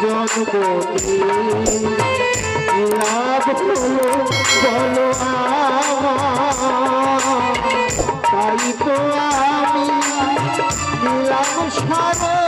জনগণী লাভ হলো বলো তাই তো আমি নিলাম সারা।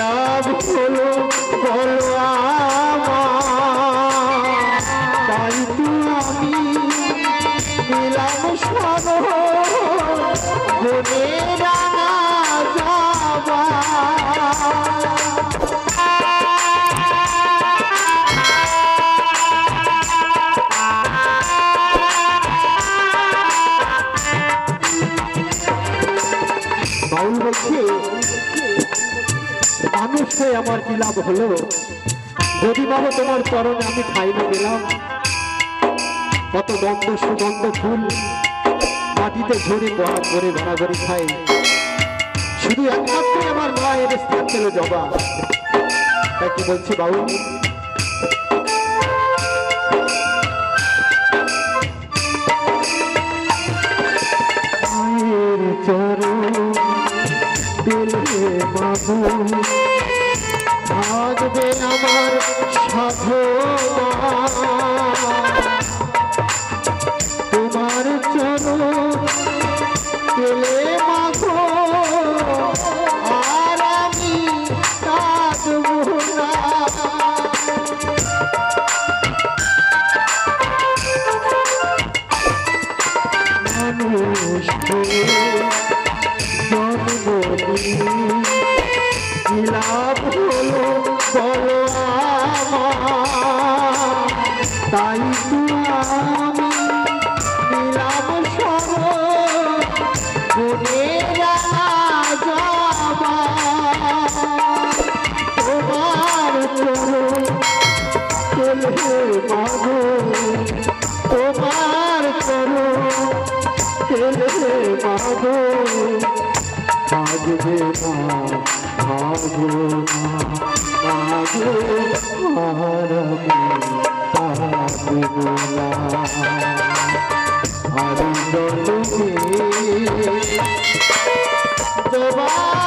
লাভ হলো বলো আমার। তাই তো আমি নিলাম সর মনে রাঙা যাবা বাউল বলছে হয়ে আমার কি লাভ হলো। যদি বাবু তোমার চরণে আমি খাইলে গেলাম, কত গন্ধ সুগন্ধ ফুল মাটিতে ঝরে পড়া করে ঘোরাঘুরি খাই। শুধু একমাত্র আমার মায়ের স্থান পেল জবা। তাই কি বলছি মায়ের চরণ দিলে বাবু থাকবে আমার সাধনা। তোমার চরণ দিলে মাগো আর আমি কাঁদবো না। মানুষ হয়ে লাভ তাই তো আমি ভাগবে না ভাগো না ভাগো হারবে পাগব না হারি তুমি জবা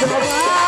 জবা